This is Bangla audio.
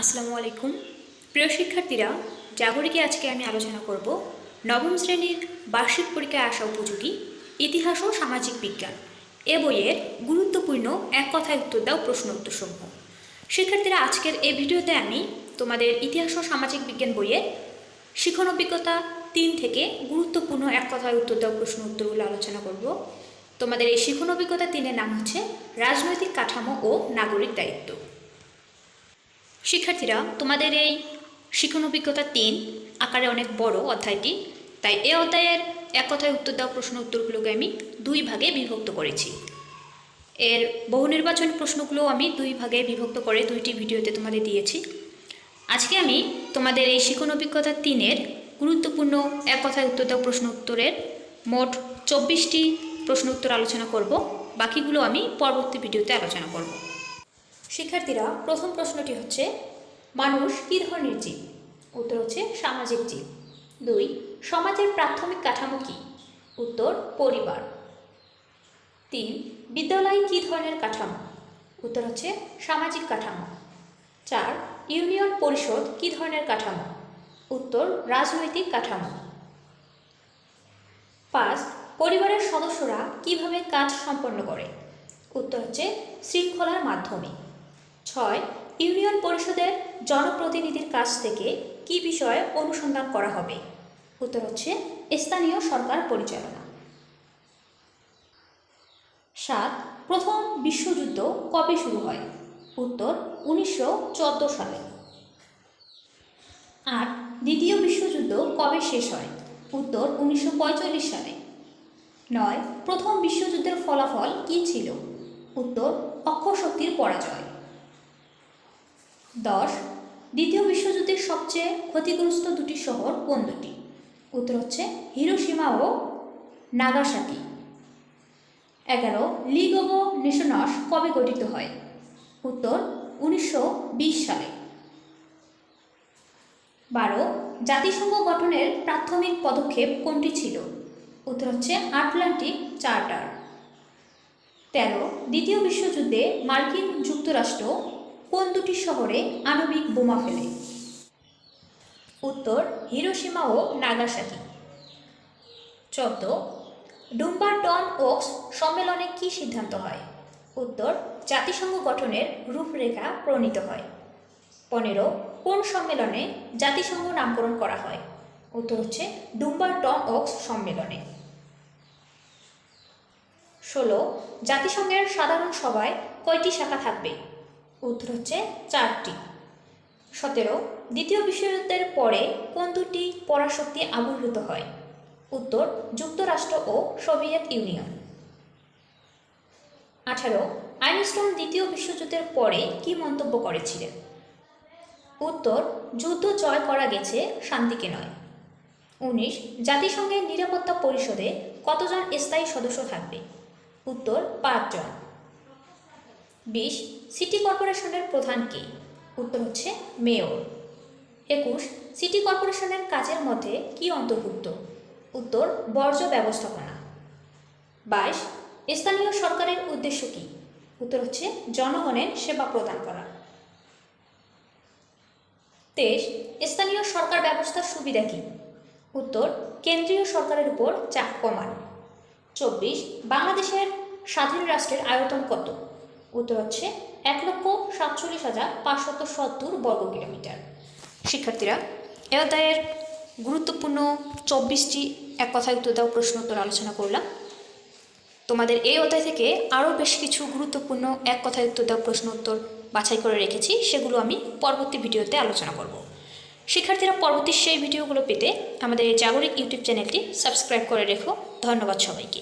আসসালামু আলাইকুম। প্রিয় শিক্ষার্থীরা, জাগরিকে আজকে আমি আলোচনা করব নবম শ্রেণির বার্ষিক পরীক্ষায় আসা উপযোগী ইতিহাস ও সামাজিক বিজ্ঞান। এ বইয়ের গুরুত্বপূর্ণ এক কথায় উত্তর দাও প্রশ্ন উত্তরসমূহ। শিক্ষার্থীরা, আজকের এই ভিডিওতে আমি তোমাদের ইতিহাস ও সামাজিক বিজ্ঞান বইয়ের শিখন অভিজ্ঞতা তিন থেকে গুরুত্বপূর্ণ এক কথায় উত্তর দাও প্রশ্ন উত্তরগুলো আলোচনা করব। তোমাদের এই শিখন অভিজ্ঞতা তিনের নাম হচ্ছে রাজনৈতিক কাঠামো ও নাগরিক দায়িত্ব। শিক্ষার্থীরা, তোমাদের এই শিক্ষণ অভিজ্ঞতা তিন আকারে অনেক বড় অধ্যায়টি। তাই এই অধ্যায়ের এক কথায় উত্তর দেওয়া প্রশ্ন উত্তরগুলোকে আমি দুই ভাগে বিভক্ত করেছি। এর বহু নির্বাচনী প্রশ্নগুলো আমি দুই ভাগে বিভক্ত করে দুইটি ভিডিওতে তোমাদের দিয়েছি। আজকে আমি তোমাদের এই শিক্ষণ অভিজ্ঞতা তিনের গুরুত্বপূর্ণ এক কথায় উত্তর দেওয়া প্রশ্ন উত্তরের মোট চব্বিশটি প্রশ্ন উত্তর আলোচনা করব। বাকিগুলো আমি পরবর্তী ভিডিওতে আলোচনা করব। শিক্ষার্থীরা প্রথম প্রশ্নটি হচ্ছে, মানুষ কী ধরনের জীব? উত্তর হচ্ছে, সামাজিক জীব। দুই, সমাজের প্রাথমিক কাঠামো কী? উত্তর, পরিবার। তিন, বিদ্যালয় কী ধরনের কাঠামো? উত্তর হচ্ছে, সামাজিক কাঠামো। চার, ইউনিয়ন পরিষদ কী ধরনের কাঠামো? উত্তর, রাজনৈতিক কাঠামো। পাঁচ, পরিবারের সদস্যরা কীভাবে কাজ সম্পন্ন করে? উত্তর হচ্ছে, শৃঙ্খলার মাধ্যমে। ছয়, ইউনিয়ন পরিষদের জনপ্রতিনিধির কাছ থেকে কি বিষয়ে অনুসন্ধান করা হবে? উত্তর হচ্ছে, স্থানীয় সরকার পরিচালনা। সাত, প্রথম বিশ্বযুদ্ধ কবে শুরু হয়? উত্তর, উনিশশো চোদ্দ সালে। আট, দ্বিতীয় বিশ্বযুদ্ধ কবে শেষ হয়? উত্তর, উনিশশো সালে। নয়, প্রথম বিশ্বযুদ্ধের ফলাফল কী ছিল? উত্তর অক্ষশক্তির পরাজয়। দশ, দ্বিতীয় বিশ্বযুদ্ধের সবচেয়ে ক্ষতিগ্রস্ত দুটি শহর কোন দুটি? উত্তর হচ্ছে হিরোসীমা ও নাগাসাকি। এগারো, লিগ অব নেশনস কবে গঠিত হয়? উত্তর উনিশশো বিশ সালে। বারো, জাতিসংঘ গঠনের প্রাথমিক পদক্ষেপ কোনটি ছিল? উত্তর হচ্ছে আটলান্টিক চার্টার। তেরো, দ্বিতীয় বিশ্বযুদ্ধে মার্কিন যুক্তরাষ্ট্র কোন দুটি শহরে আণবিক বোমা ফেলে? উত্তর হিরোসীমা ও নাগাসাকি। চোদ্দ ডুম্বারটন ওক্স সম্মেলনে কী সিদ্ধান্ত হয়? উত্তর, জাতিসংঘ গঠনের রূপরেখা প্রণীত হয়। পনেরো, কোন সম্মেলনে জাতিসংঘ নামকরণ করা হয়? উত্তর হচ্ছে ডুম্বারটন ওক্স সম্মেলনে। ষোলো, জাতিসংঘের সাধারণ সভায় কয়টি শাখা থাকবে? উত্তর হচ্ছে চারটি। সতেরো, দ্বিতীয় বিশ্বযুদ্ধের পরে কোন দুটি পরাশক্তি আবির্ভূত হয়? উত্তর, যুক্তরাষ্ট্র ও সোভিয়েত ইউনিয়ন। আঠারো আইনস্টোন দ্বিতীয় বিশ্বযুদ্ধের পরে কি মন্তব্য করেছিলেন? উত্তর, যুদ্ধ জয় করা গেছে শান্তিকে নয়। উনিশ, জাতিসংঘের নিরাপত্তা পরিষদে কতজন স্থায়ী সদস্য থাকবে? উত্তর, পাঁচজন। বিশ, সিটি কর্পোরেশনের প্রধান কে? উত্তর হচ্ছে মেয়র। একুশ, সিটি কর্পোরেশনের কাজের মধ্যে কি অন্তর্ভুক্ত? উত্তর, বর্জ্য ব্যবস্থাপনা। বাইশ, স্থানীয় সরকারের উদ্দেশ্য কী? উত্তর হচ্ছে জনগণের সেবা প্রদান করা। তেইশ, স্থানীয় সরকার ব্যবস্থার সুবিধা কী? উত্তর, কেন্দ্রীয় সরকারের উপর চাপ কমান। চব্বিশ, বাংলাদেশের স্বাধীন রাষ্ট্রের আয়তন কত? উত্তর হচ্ছে এক লক্ষ সাতচল্লিশ হাজার পাঁচশত সত্তর বর্গ কিলোমিটার। শিক্ষার্থীরা এ অধ্যায়ের গুরুত্বপূর্ণ চব্বিশটি এক কথায় উত্তর দেওয়া প্রশ্ন উত্তর আলোচনা করলাম। তোমাদের এই অধ্যায় থেকে আরও বেশ কিছু গুরুত্বপূর্ণ এক কথায় উত্তর দেওয়া প্রশ্ন উত্তর বাছাই করে রেখেছি, সেগুলো আমি পরবর্তী ভিডিওতে আলোচনা করব। শিক্ষার্থীরা, পরবর্তী সেই ভিডিওগুলো পেতে আমাদের এই জাগরিক ইউটিউব চ্যানেলটি সাবস্ক্রাইব করে রেখো। ধন্যবাদ সবাইকে।